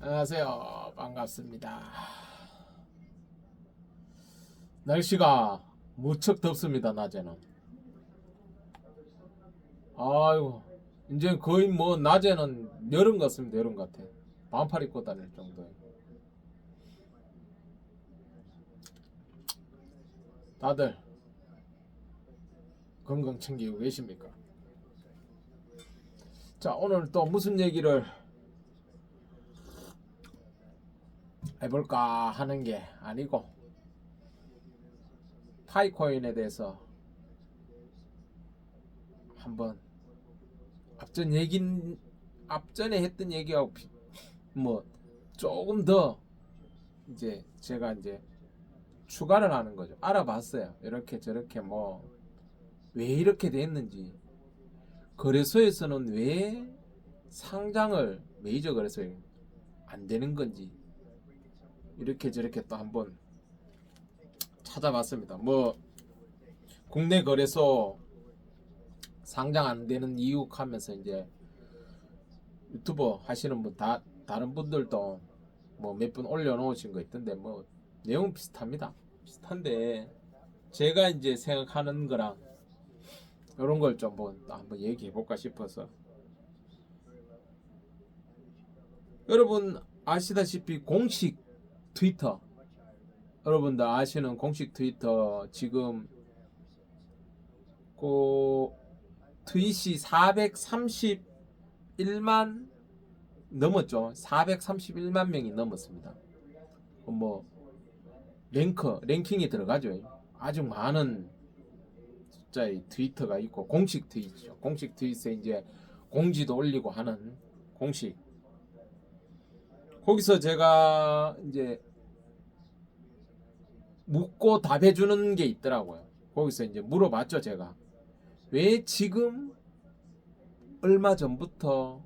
안녕하세요. 반갑습니다. 날씨가 무척 덥습니다. 낮에는. 아이고, 이제 거의 뭐 낮에는 여름 같습니다. 여름 같아. 반팔 입고 다닐 정도에. 다들 건강 챙기고 계십니까? 자, 오늘 또 무슨 얘기를 해볼까 하는 게 아니고 파이코인에 대해서 한번 앞전 얘긴 앞전에 했던 얘기하고 비- 뭐 조금 더 이제 제가 이제 추가를 하는 거죠. 알아봤어요. 이렇게 저렇게 뭐 왜 이렇게 됐는지 거래소에서는 왜 상장을 메이저 거래소에 안 되는 건지 이렇게 저렇게 또 한번 찾아봤습니다. 뭐 국내 거래소 상장 안 되는 이유 하면서 이제 유튜버 하시는 분 다 다른 분들도 뭐 몇 분 올려놓으신 거 있던데 뭐 내용 비슷합니다. 비슷한데 제가 이제 생각하는 거랑 이런 걸 좀 한번 한번 얘기해 볼까 싶어서 여러분 아시다시피 공식 트위터 여러분들 아시는 공식 트위터 지금 그 트윗이 431만 넘었죠. 431만 명이 넘었습니다. 뭐 랭커 랭킹이 들어가죠. 아주 많은 숫자의 트위터가 있고 공식 트윗이죠. 공식 트윗에 이제 공지도 올리고 하는 공식 거기서 제가 이제 묻고 답해주는 게 있더라고요. 거기서 이제 물어봤죠, 제가. 왜 지금 얼마 전부터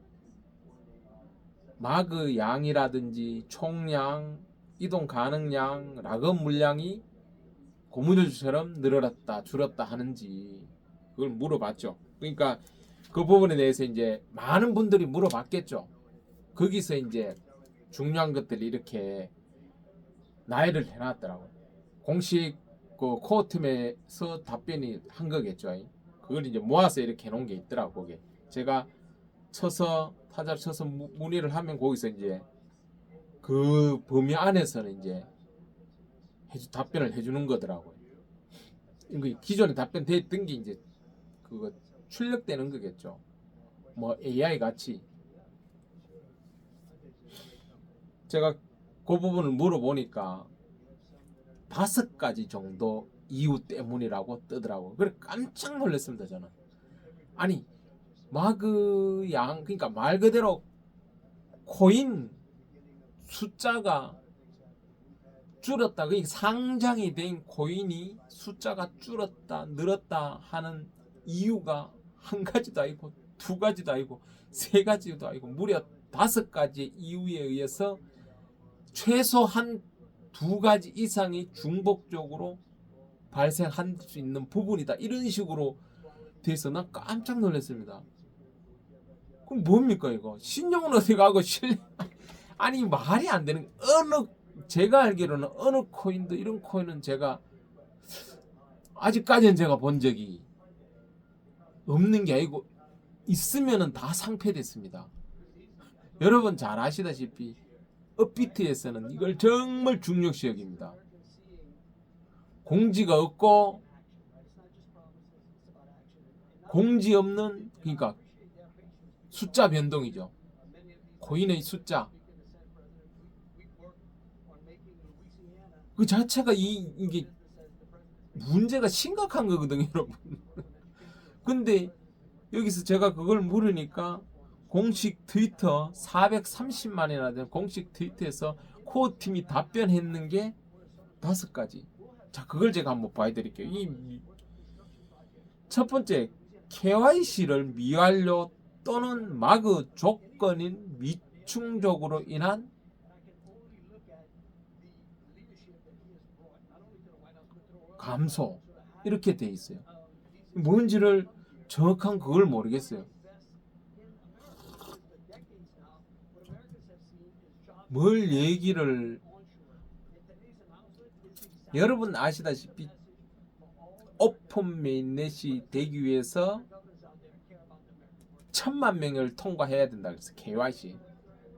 마그 양이라든지 총량, 이동 가능량, 락업 물량이 고무줄처럼 늘어났다, 줄었다 하는지 그걸 물어봤죠. 그러니까 그 부분에 대해서 이제 많은 분들이 물어봤겠죠. 거기서 이제 중요한 것들이 이렇게 나열을 해놨더라고요. 공식 그 코어 팀에서 답변이 한 거겠죠. 그걸 이제 모아서 이렇게 해놓은 게 있더라고 거기. 제가 쳐서 타자를 쳐서 무- 문의를 하면 거기서 이제 그 범위 안에서는 이제 해주, 답변을 해주는 거더라고요. 기존에 답변됐던 게 이제 그거 출력되는 거겠죠. 뭐 AI 같이 제가 그 부분을 물어보니까 다섯 가지 정도 이유 때문이라고 뜨더라고. 그래 깜짝 놀랐습니다 저는. 아니 마그 양 그러니까 말 그대로 코인 숫자가 줄었다. 그 상장이 된 코인이 숫자가 줄었다, 늘었다 하는 이유가 한 가지도 아니고 두 가지도 아니고 세 가지도 아니고 무려 다섯 가지 이유에 의해서 최소한 두 가지 이상이 중복적으로 발생할 수 있는 부분이다. 이런 식으로 돼서 난 깜짝 놀랐습니다. 그럼 뭡니까 이거? 신용은 어디 가고 실 아니 말이 안 되는 어느 제가 알기로는 어느 코인도 이런 코인은 제가 아직까지는 제가 본 적이 없는 게 아니고 있으면은 다 상폐됐습니다. 여러분 잘 아시다시피 업비트에서는 이걸 정말 중요시 여깁니다. 공지가 없고 공지 없는 그러니까 숫자 변동이죠. 코인의 숫자 그 자체가 이 이게 문제가 심각한 거거든요, 여러분. 근데 여기서 제가 그걸 물으니까 공식 트위터 430만이나 되는 공식 트위터에서 코어 팀이 답변했는 게 다섯 가지. 자, 그걸 제가 한번 봐드릴게요. 이 첫 번째 KYC를 미완료 또는 마그 조건인 미충족으로 인한 감소 이렇게 돼 있어요. 뭔지를 정확한 그걸 모르겠어요. 뭘 얘기를 여러분 아시다시피 오픈 메인넷이 되기 위해서 천만 명을 통과해야 된다 그래서 KYC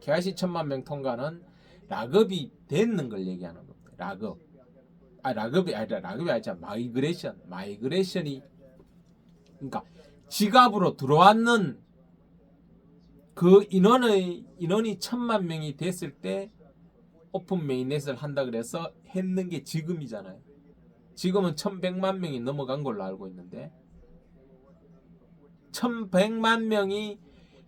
KYC 천만 명 통과는 락업이 됐는 걸 얘기하는 겁니다. 락업. 아 락업이 아니라 락업이 아니라 마이그레이션 마이그레이션이 그러니까 지갑으로 들어왔는 그 인원의 인원이 천만 명이 됐을 때 오픈 메인넷을 한다 그래서 했는 게 지금이잖아요. 지금은 천백만 명이 넘어간 걸로 알고 있는데 천백만 명이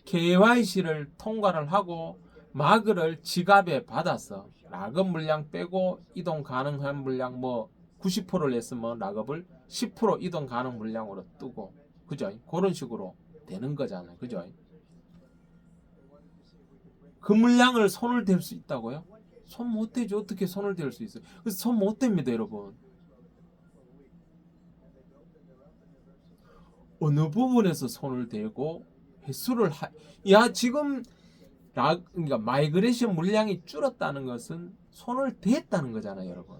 KYC를 통과를 하고 마그를 지갑에 받아서 락업 물량 빼고 이동 가능한 물량 뭐 90%를 냈으면 락업을 10% 이동 가능 물량으로 뜨고 그죠? 그런 식으로 되는 거잖아요. 그죠? 그 물량을 손을 댈 수 있다고요? 손 못 대죠. 어떻게 손을 댈 수 있어요? 그래서 손 못 댑니다, 여러분. 어느 부분에서 손을 대고 횟수를 하... 야 지금 라... 그러니까 마이그레이션 물량이 줄었다는 것은 손을 댔다는 거잖아요, 여러분.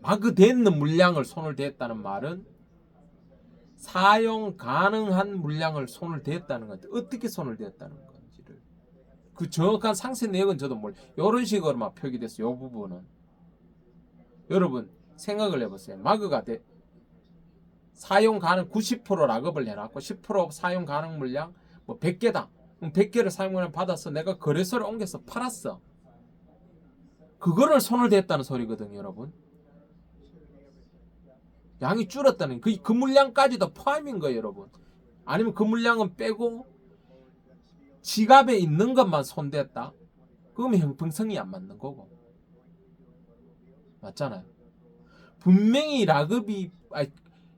마그 댔는 물량을 손을 댔다는 말은 사용 가능한 물량을 손을 댔다는 건데 어떻게 손을 댔다는 건지를 그 정확한 상세 내역은 저도 몰. 이런 식으로 막 표기됐어요. 이 부분은 여러분 생각을 해보세요. 마그가 돼 사용 가능 90% 락업을 해놨고 10% 사용 가능 물량 뭐 100개다. 그럼 100개를 사용을 받아서 내가 거래소를 옮겨서 팔았어. 그거를 손을 댔다는 소리거든요, 여러분. 양이 줄었다는 그, 그 물량까지도 포함인 거예요, 여러분. 아니면 그 물량은 빼고 지갑에 있는 것만 손댔다. 그러면 형평성이 안 맞는 거고. 맞잖아요. 분명히 락업이 아니,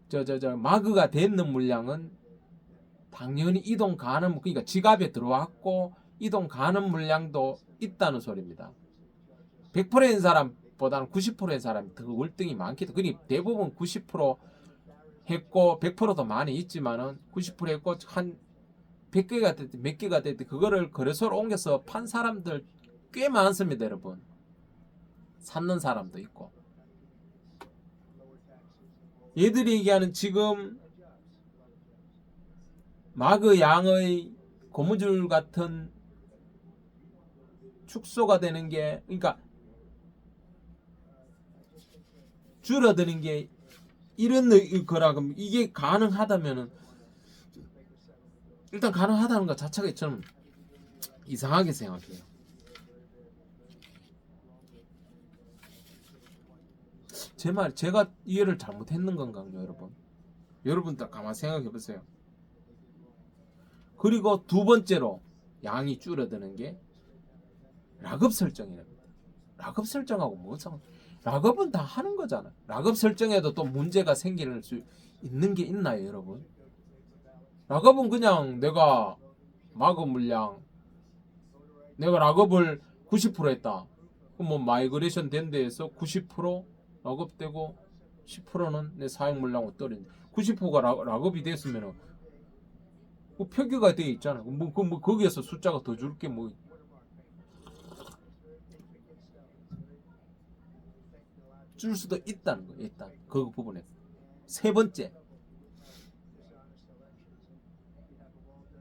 저저 저 마그가 됐는 물량은 당연히 이동 가능 그러니까 지갑에 들어왔고 이동 가능 물량도 있다는 소리입니다. 100%인 사람보다는 90%인 사람이 더 월등히 많기 때문에 그러니 대부분 90% 했고 100%도 많이 있지만은 90% 했고 한 100개가 됐든 몇 개가 됐든 그거를 거래소로 옮겨서 판 사람들 꽤 많습니다, 여러분. 샀는 사람도 있고. 얘들이 얘기하는 지금 마그 양의 고무줄 같은 축소가 되는 게 그러니까 줄어드는 게 이런 거라 그럼 이게 가능하다면은 일단 가능하다는 것 자체가 좀 이상하게 생각해요. 제 말 제가 이해를 잘못했는 건가요, 여러분? 여러분들 가만 생각해 보세요. 그리고 두 번째로 양이 줄어드는 게 락업 설정이랍니다. 락업 설정하고 뭐 상관? 락업은 다 하는 거잖아. 락업 설정에도 또 문제가 생길 수 있는 게 있나요, 여러분? 락업은 그냥 내가 마그 물량 내가 락업을 90% 했다. 그럼 뭐 마이그레이션 된 데에서 90% 락업되고 10%는 내 사용 물량으로 떨어진 90%가 락, 락업이 됐으면은 뭐 표기가 돼 있잖아. 뭐, 그, 뭐 거기에서 숫자가 더 줄 게 뭐. 줄 수도 있다는 거 일단 그 부분에서 세 번째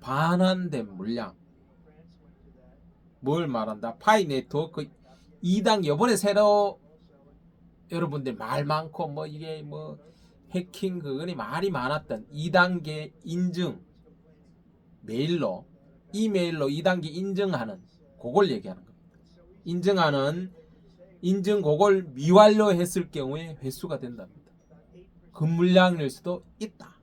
반환된 물량 뭘 말한다 파이 네트워크 2단 요번에 새로 여러분들 말 많고 뭐 이게 뭐 해킹 그거니 말이 많았던 2단계 인증 메일로 이메일로 2단계 인증하는 그걸 얘기하는 겁니다. 인증하는 인증 그걸 미완료했을 경우에 회수가 된답니다. 그 물량일 수도 있다.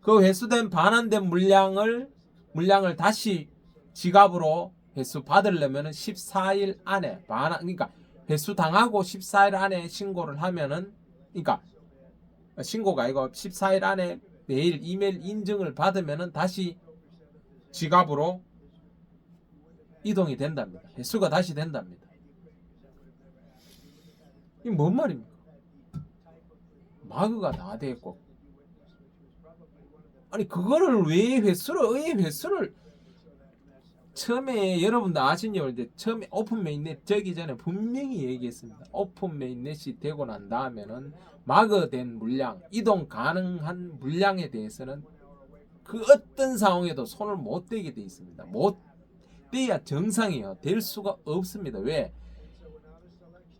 그 회수된 반환된 물량을 물량을 다시 지갑으로 회수 받으려면 14일 안에 반환 그러니까 회수 당하고 14일 안에 신고를 하면은 그러니까 신고가 아니고 14일 안에 메일 이메일 인증을 받으면은 다시 지갑으로 이동이 된답니다. 회수가 다시 된답니다. 이뭔 말입니까? 마그가 다 됐고 아니 그거를 왜 회수를 왜 회수를 처음에 여러분도 아시냐고 이제 처음에 오픈 메인넷 되기 전에 분명히 얘기했습니다. 오픈 메인넷이 되고 난 다음에는 마거된 물량, 이동 가능한 물량에 대해서는 그 어떤 상황에도 손을 못 대게 돼 있습니다. 못 대야 정상이에요. 될 수가 없습니다. 왜?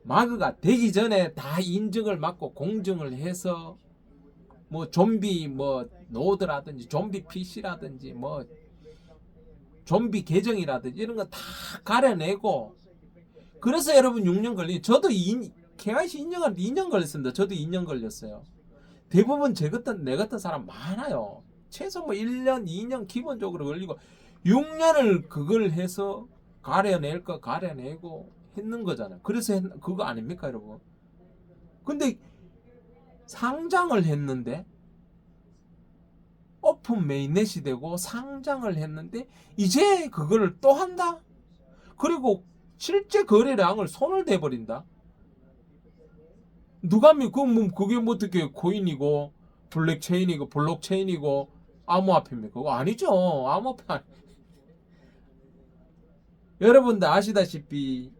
마그가 되기 전에 다 인증을 받고 공증을 해서 뭐 좀비 뭐 노드라든지 좀비 PC라든지 뭐 좀비 계정이라든지 이런 거 다 가려내고 그래서 여러분 6년 걸리 저도 이 KYC 인정한 2년 걸렸습니다. 저도 2년 걸렸어요. 대부분 제 같은 내 같은 사람 많아요. 최소 뭐 1년, 2년 기본적으로 걸리고 6년을 그걸 해서 가려낼 거 가려내고 했는 거잖아요. 그래서 했, 그거 아닙니까, 여러분? 근데 상장을 했는데 오픈 메인넷이 되고 상장을 했는데 이제 그거를 또 한다? 그리고 실제 거래량을 손을 대버린다? 누가 믿고 뭐 그게 뭐 어떻게 코인이고 블랙체인이고 블록체인이고 암호화폐입니까? 그거 아니죠. 암호화폐 아니. 여러분들 아시다시피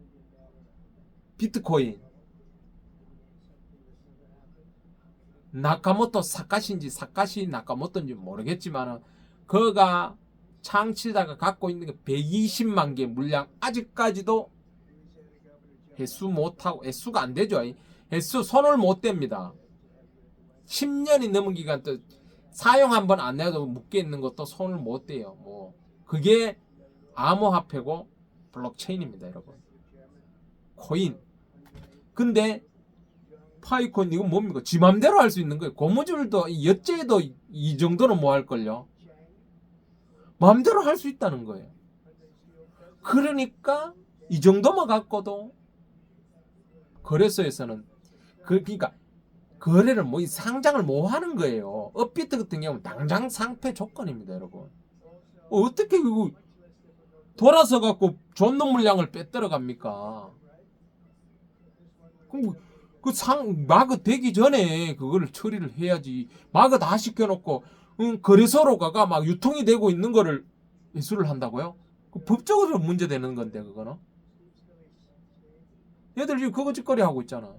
비트코인 나카모토 사카시인지 사카시 나카모토인지 모르겠지만 그가 창시자가 갖고 있는 게 120만 개 물량 아직까지도 회수 못하고 회수가 안 되죠. 회수 손을 못 댑니다. 10년이 넘은 기간 또 사용 한 번 안 해도 묶여 있는 것도 손을 못 대요. 뭐 그게 암호화폐고 블록체인입니다, 여러분. 코인. 근데 파이콘 이건 뭡니까? 지 맘대로 할 수 있는 거예요. 고무줄도 여째도 이 정도는 뭐 할 걸요. 마음대로 할 수 있다는 거예요. 그러니까 이 정도만 갖고도 거래소에서는 그 그러니까 거래를 뭐이 상장을 뭐 하는 거예요. 업비트 같은 경우는 당장 상패 조건입니다, 여러분. 어, 어떻게 그거 돌아서 갖고 존놈 물량을 빼들어 갑니까? 그럼 그 상 마그 되기 전에 그거를 처리를 해야지. 마그 다 시켜놓고 응, 거래소로 가가 막 유통이 되고 있는 거를 회수를 한다고요? 그 법적으로 문제되는 건데 그거는. 얘들 지금 그거 짓거리 하고 있잖아.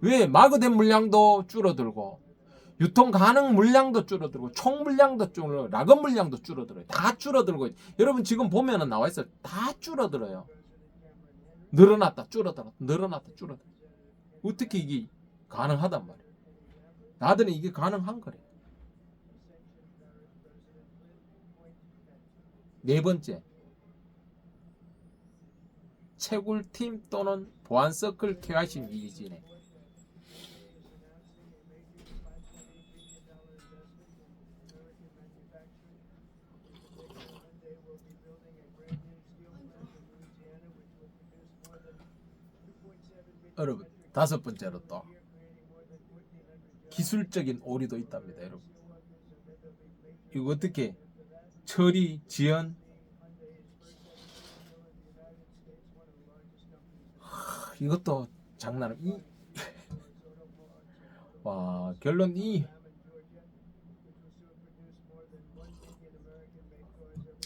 왜 마그된 물량도 줄어들고 유통 가능 물량도 줄어들고 총 물량도 줄어 락업 물량도 줄어들어요. 다 줄어들고 여러분 지금 보면은 나와 있어요. 다 줄어들어요. 늘어났다 줄어들었다 늘어났다 줄어들었다. 어떻게 이게 가능하단 말이야. 나들은 이게 가능한 거래. 네 번째 채굴팀 또는 보안 서클 KYC 미진에 여러분 다섯 번째로 또 기술적인 오류도 있답니다, 여러분. 이거 어떻게 처리 지연 하, 이것도 장난 이 와, 결론 이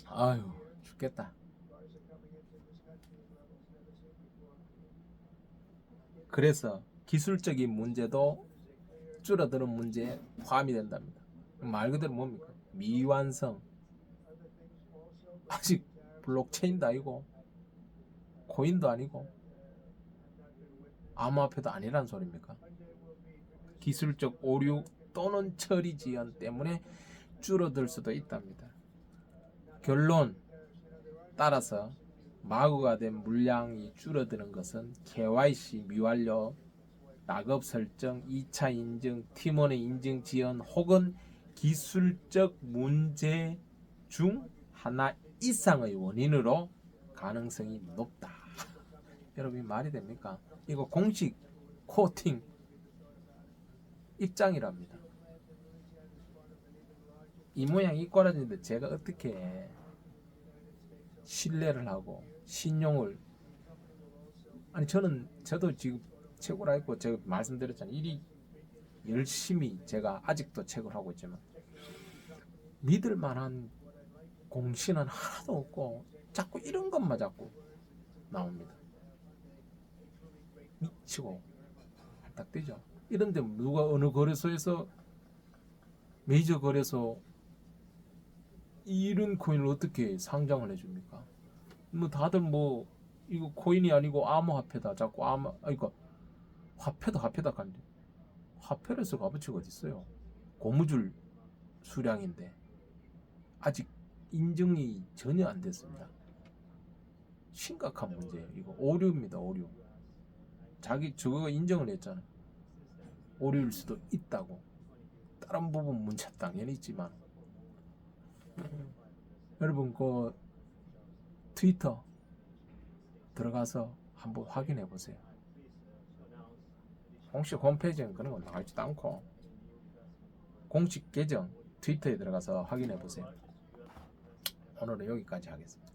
아유, 죽겠다. 그래서 기술적인 문제도 줄어드는 문제에 포함이 된답니다. 말 그대로 뭡니까? 미완성. 아직 블록체인도 아니고 코인도 아니고 암호화폐도 아니란 소리입니까? 기술적 오류 또는 처리 지연 때문에 줄어들 수도 있답니다. 결론 따라서 마구가 된 물량이 줄어드는 것은 KYC 미완료, 낙업 설정, 2차 인증, 팀원의 인증 지연 혹은 기술적 문제 중 하나 이상의 원인으로 가능성이 높다. 여러분 이 말이 됩니까? 이거 공식 코팅 입장이랍니다. 이 모양 이 꼴아지는데 제가 어떻게 신뢰를 하고 신용을 아니 저는 저도 지금 책을 했고 제가 말씀드렸잖아요. 일이 열심히 제가 아직도 책을 하고 있지만 믿을 만한 공신은 하나도 없고 자꾸 이런 것만 자꾸 나옵니다. 미치고 딱 되죠. 이런데 누가 어느 거래소에서 메이저 거래소 이런 코인을 어떻게 상장을 해줍니까? 뭐 다들 뭐 이거 코인이 아니고 암호화폐다 자꾸 암 아이거 화폐다 화폐다 간대 화폐로서 값어치가 어디 있어요? 고무줄 수량인데 아직 인증이 전혀 안 됐습니다. 심각한 문제예요. 이거 오류입니다. 오류. 자기 저거 인정을 했잖아. 오류일 수도 있다고. 다른 부분 문제 당연히 있지만 여러분 그 트위터 들어가서 한번 확인해 보세요. 공식 홈페이지엔 그런 거 나가지도 않고 공식 계정 트위터에 들어가서 확인해 보세요. 오늘은 여기까지 하겠습니다.